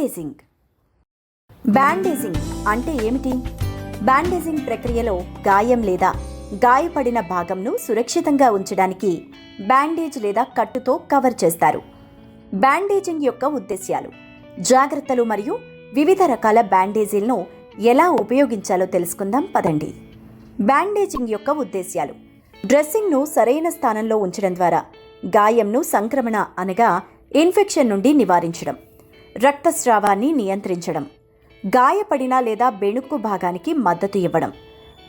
Bandaging. Bandaging అంటే ఏమిటి? Bandaging ప్రక్రియలో గాయం లేదా గాయపడిన భాగంను సురక్షితంగా ఉంచడానికి బ్యాండేజ్ లేదా కట్టుతో కవర్ చేస్తారు. బ్యాండేజింగ్ యొక్క ఉద్దేశ్యాలు. జాగ్రత్తలు మరియు వివిధ రకాల బ్యాండేజీలను ఎలా ఉపయోగించాలో తెలుసుకుందాం పదండి. బ్యాండేజింగ్ యొక్క ఉద్దేశ్యాలు. డ్రెస్సింగ్ను సరైన స్థానంలో ఉంచడం ద్వారా గాయంను సంక్రమణ అనగా ఇన్ఫెక్షన్ నుండి నివారించడం. రక్తస్రావాన్ని నియంత్రించడం గాయపడిన లేదా బెణుక్కు భాగానికి మద్దతు ఇవ్వడం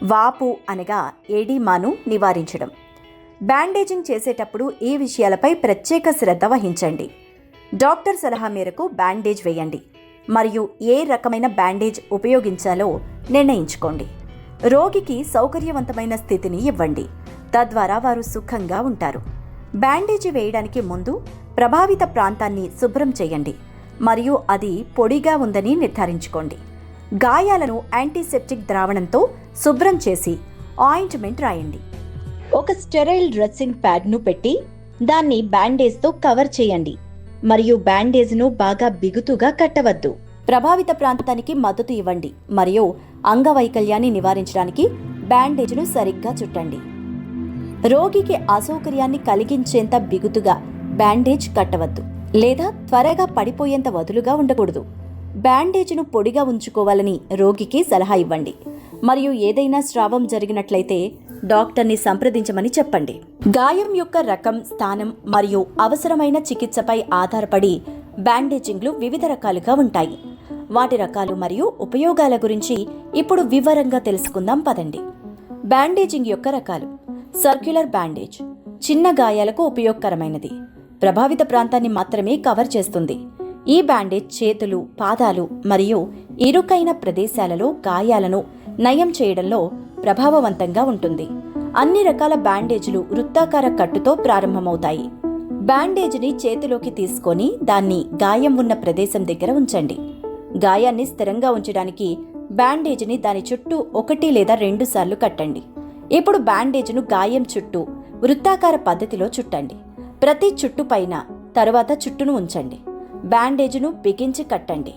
వాపు అనగా ఏడీమాను నివారించడం. బ్యాండేజింగ్ చేసేటప్పుడు ఈ విషయాలపై ప్రత్యేక శ్రద్ధ వహించండి. డాక్టర్ సలహా మేరకు బ్యాండేజ్ వేయండి మరియు ఏ రకమైన బ్యాండేజ్ ఉపయోగించాలో నిర్ణయించుకోండి. రోగికి సౌకర్యవంతమైన స్థితిని ఇవ్వండి. తద్వారా వారు సుఖంగా ఉంటారు. బ్యాండేజీ వేయడానికి ముందు ప్రభావిత ప్రాంతాన్ని శుభ్రం చేయండి. మరియు అది పొడిగా ఉందని నిర్ధారించుకోండి. గాయాలను యాంటీసెప్టిక్ ద్రావణంతో శుభ్రం చేసి ఆయింట్మెంట్ రాయండి. ఒక స్టెరైల్ డ్రెస్సింగ్ ప్యాడ్ను పెట్టి దాన్ని బ్యాండేజ్తో కవర్ చేయండి. మరియు బ్యాండేజ్ను బాగా బిగుతుగా కట్టవద్దు. ప్రభావిత ప్రాంతానికి మద్దతు ఇవ్వండి. మరియు అంగవైకల్యాన్ని నివారించడానికి బ్యాండేజ్ను సరిగ్గా చుట్టండి. రోగికి అసౌకర్యాన్ని కలిగించేంత బిగుతుగా బ్యాండేజ్ కట్టవద్దు. లేదా త్వరగా పడిపోయేంత వదులుగా ఉండకూడదు. బ్యాండేజ్ను పొడిగా ఉంచుకోవాలని రోగికి సలహా ఇవ్వండి. మరియు ఏదైనా స్రావం జరిగినట్లయితే డాక్టర్ని సంప్రదించమని చెప్పండి. గాయం యొక్క రకం స్థానం మరియు అవసరమైన చికిత్సపై ఆధారపడి బ్యాండేజింగ్లు వివిధ రకాలుగా ఉంటాయి. వాటి రకాలు మరియు ఉపయోగాల గురించి ఇప్పుడు వివరంగా తెలుసుకుందాం పదండి. బ్యాండేజింగ్ యొక్క రకాలు. Circular bandage. చిన్న గాయాలకు ఉపయోగకరమైనది. ప్రభావిత ప్రాంతాన్ని మాత్రమే కవర్ చేస్తుంది. ఈ బ్యాండేజ్ చేతులు పాదాలు మరియు ఇరుకైన ప్రదేశాలలో గాయాలను నయం చేయడంలో ప్రభావవంతంగా ఉంటుంది. అన్ని రకాల బ్యాండేజ్లు వృత్తాకార కట్టుతో ప్రారంభమవుతాయి. బ్యాండేజ్ని చేతిలోకి తీసుకొని దాన్ని గాయం ఉన్న ప్రదేశం దగ్గర ఉంచండి. గాయాన్ని స్థిరంగా ఉంచడానికి బ్యాండేజ్ని దాని చుట్టూ ఒకటి లేదా రెండు సార్లు కట్టండి. ఇప్పుడు బ్యాండేజ్ను గాయం చుట్టూ వృత్తాకార పద్ధతిలో చుట్టండి. ప్రతి చుట్టు పైన తరువాత చుట్టును ఉంచండి. బ్యాండేజ్ను బిగించి కట్టండి.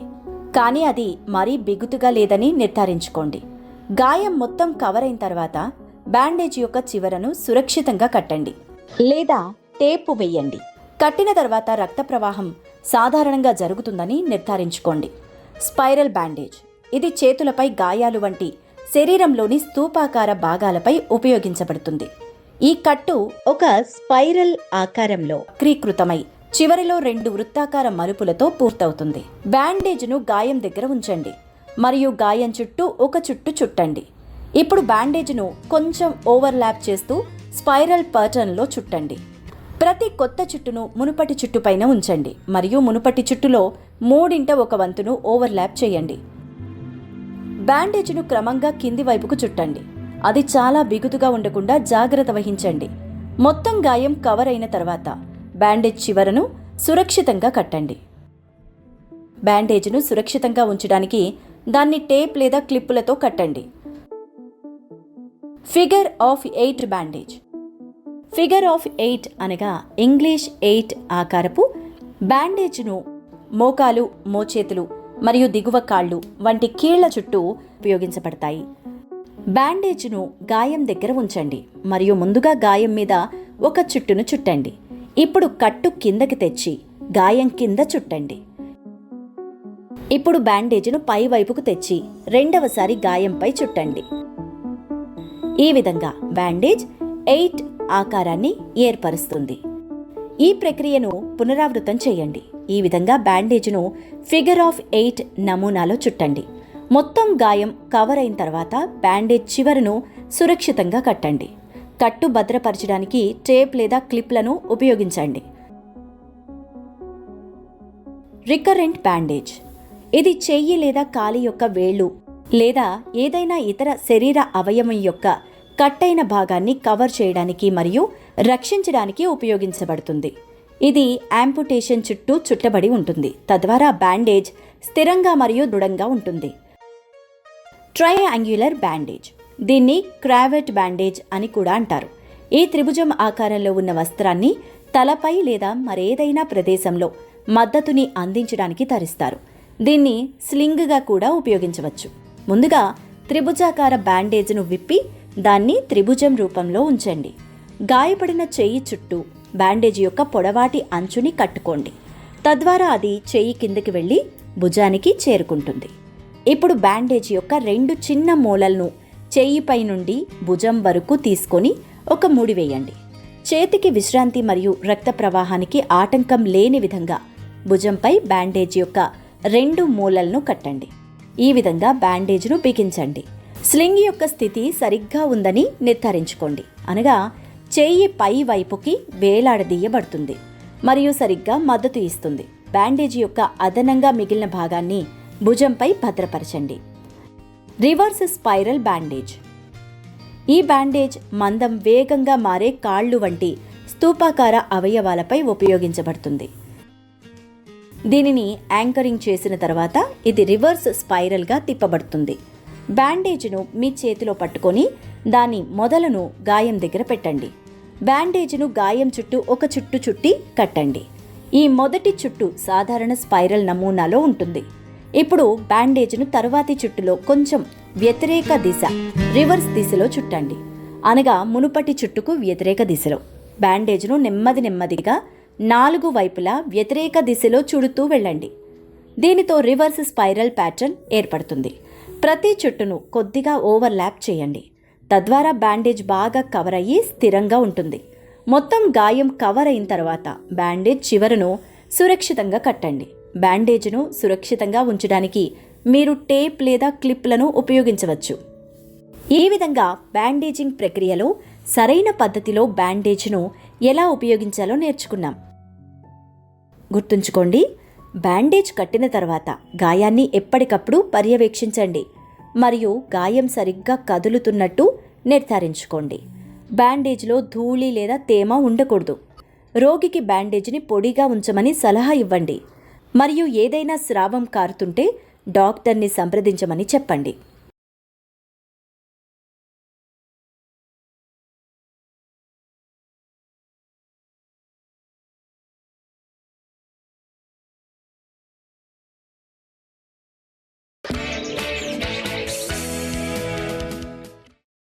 కానీ అది మరీ బిగుతుగా లేదని నిర్ధారించుకోండి. గాయం మొత్తం కవర్ అయిన తర్వాత బ్యాండేజ్ యొక్క చివరను సురక్షితంగా కట్టండి. లేదా టేపు వేయండి. కట్టిన తర్వాత రక్త ప్రవాహం సాధారణంగా జరుగుతుందని నిర్ధారించుకోండి. Spiral bandage. ఇది చేతులపై గాయాలు వంటి శరీరంలోని స్థూపాకార భాగాలపై ఉపయోగించబడుతుంది. ఈ కట్టు ఒక స్పైరల్ ఆకారంలో క్రీకృతమై చివరిలో రెండు వృత్తాకార మలుపులతో పూర్తవుతుంది. బ్యాండేజ్ను గాయం దగ్గర ఉంచండి మరియు గాయం చుట్టూ ఒక చుట్టు చుట్టండి. ఇప్పుడు బ్యాండేజ్ను కొంచెం ఓవర్లాప్ చేస్తూ స్పైరల్ ప్యాటర్న్లో చుట్టండి. ప్రతి కొత్త చుట్టును మునుపటి చుట్టుపైన ఉంచండి మరియు మునుపటి చుట్టులో మూడింట ఒక వంతును ఓవర్లాప్ చేయండి. బ్యాండేజ్ను క్రమంగా కింది వైపుకు చుట్టండి. అది చాలా బిగుతుగా ఉండకుండా జాగ్రత్త వహించండి. మొత్తం గాయం కవర్ అయిన తర్వాత బ్యాండేజ్ చివరను సురక్షితంగా కట్టండి. బ్యాండేజ్ను సురక్షితంగా ఉంచడానికి దాన్ని టేప్ లేదా క్లిప్పులతో కట్టండి. Figure of eight bandage. Figure of eight అనగా ఇంగ్లీష్ ఎయిట్ ఆకారపు బ్యాండేజ్ను మోకాలు మోచేతులు మరియు దిగువ కాళ్ళు వంటి కీళ్ళ చుట్టూ ఉపయోగించబడతాయి. బ్యాండేజ్ను గాయం దగ్గర ఉంచండి మరియు ముందుగా గాయం మీద ఒక చుట్టును చుట్టండి. ఇప్పుడు కట్టు కిందకి తెచ్చి గాయం కింద చుట్టండి. ఇప్పుడు బ్యాండేజ్ను పై వైపుకు తెచ్చి రెండవసారి గాయంపై చుట్టండి. ఈ విధంగా బ్యాండేజ్ ఎయిట్ ఆకారాన్ని ఏర్పరుస్తుంది. ఈ ప్రక్రియను పునరావృతం చేయండి. ఈ విధంగా బ్యాండేజ్ను ఫిగర్ ఆఫ్ ఎయిట్ నమూనాలో చుట్టండి. మొత్తం గాయం కవర్ అయిన తర్వాత బ్యాండేజ్ చివరను సురక్షితంగా కట్టండి. కట్టు భద్రపరచడానికి టేప్ లేదా క్లిప్లను ఉపయోగించండి. రికరెంట్ బ్యాండేజ్ ఇది చెయ్యి లేదా కాలి యొక్క వేళ్ళు లేదా ఏదైనా ఇతర శరీర అవయవం యొక్క కట్టైన భాగాన్ని కవర్ చేయడానికి మరియు రక్షించడానికి ఉపయోగించబడుతుంది. ఇది యాంపుటేషన్ చుట్టూ చుట్టబడి ఉంటుంది. తద్వారా బ్యాండేజ్ స్థిరంగా మరియు దృఢంగా ఉంటుంది. Triangular bandage. దీన్ని క్రావెట్ బ్యాండేజ్ అని కూడా అంటారు. ఈ త్రిభుజం ఆకారంలో ఉన్న వస్త్రాన్ని తలపై లేదా మరేదైనా ప్రదేశంలో మద్దతుని అందించడానికి ధరిస్తారు. దీన్ని స్లింగ్గా కూడా ఉపయోగించవచ్చు. ముందుగా త్రిభుజాకార బ్యాండేజ్ను విప్పి దాన్ని త్రిభుజం రూపంలో ఉంచండి. గాయపడిన చెయ్యి చుట్టూ బ్యాండేజ్ యొక్క పొడవాటి అంచుని కట్టుకోండి. తద్వారా అది చెయ్యి కిందకి వెళ్ళి భుజానికి చేరుకుంటుంది. ఇప్పుడు బ్యాండేజ్ యొక్క రెండు చిన్న మూలలను చేయిపై నుండి భుజం వరకు తీసుకొని ఒక ముడి వేయండి. చేతికి విశ్రాంతి మరియు రక్త ప్రవాహానికి ఆటంకం లేని విధంగా భుజంపై బ్యాండేజ్ యొక్క రెండు మూలలను కట్టండి. ఈ విధంగా బ్యాండేజ్ను బిగించండి. స్లింగ్ యొక్క స్థితి సరిగ్గా ఉందని నిర్ధారించుకోండి. అనగా చేయి పై వైపుకి వేలాడదీయబడుతుంది మరియు సరిగ్గా మద్దతు ఇస్తుంది. బ్యాండేజ్ యొక్క అదనంగా మిగిలిన భాగాన్ని భుజంపై భద్రపరచండి. Reverse spiral bandage. ఈ బ్యాండేజ్ మందం వేగంగా మారే కాళ్ళు వంటి స్థూపాకార అవయవాలపై ఉపయోగించబడుతుంది. దీనిని యాంకరింగ్ చేసిన తర్వాత ఇది రివర్స్ స్పైరల్గా తిప్పబడుతుంది. బ్యాండేజ్ను మీ చేతిలో పట్టుకొని దాని మొదలను గాయం దగ్గర పెట్టండి. బ్యాండేజ్ను గాయం చుట్టూ ఒక చుట్టు చుట్టి కట్టండి. ఈ మొదటి చుట్టు సాధారణ స్పైరల్ నమూనాలో ఉంటుంది. ఇప్పుడు బ్యాండేజ్ను తరువాతి చుట్టులో కొంచెం వ్యతిరేక దిశ రివర్స్ దిశలో చుట్టండి. అనగా మునుపటి చుట్టుకు వ్యతిరేక దిశలో. బ్యాండేజ్ను నెమ్మది నెమ్మదిగా నాలుగు వైపులా వ్యతిరేక దిశలో చుడుతూ వెళ్ళండి. దీనితో రివర్స్ స్పైరల్ ప్యాటర్న్ ఏర్పడుతుంది. ప్రతి చుట్టును కొద్దిగా ఓవర్లాప్ చేయండి. తద్వారా బ్యాండేజ్ బాగా కవర్ అయ్యి స్థిరంగా ఉంటుంది. మొత్తం గాయం కవర్ అయిన తర్వాత బ్యాండేజ్ చివరను సురక్షితంగా కట్టండి. బ్యాండేజ్ను సురక్షితంగా ఉంచడానికి మీరు టేప్ లేదా క్లిప్లను ఉపయోగించవచ్చు. ఈ విధంగా బ్యాండేజింగ్ ప్రక్రియలో సరైన పద్ధతిలో బ్యాండేజ్ను ఎలా ఉపయోగించాలో నేర్చుకున్నాం. గుర్తుంచుకోండి బ్యాండేజ్ కట్టిన తర్వాత గాయాన్ని ఎప్పటికప్పుడు పర్యవేక్షించండి మరియు గాయం సరిగ్గా కదులుతున్నట్టు నిర్ధారించుకోండి. బ్యాండేజ్లో ధూళి లేదా తేమ ఉండకూడదు. రోగికి బ్యాండేజ్ని పొడిగా ఉంచమని సలహా ఇవ్వండి. మరియు ఏదైనా స్రావం కారుతుంటే డాక్టర్ని సంప్రదించమని చెప్పండి.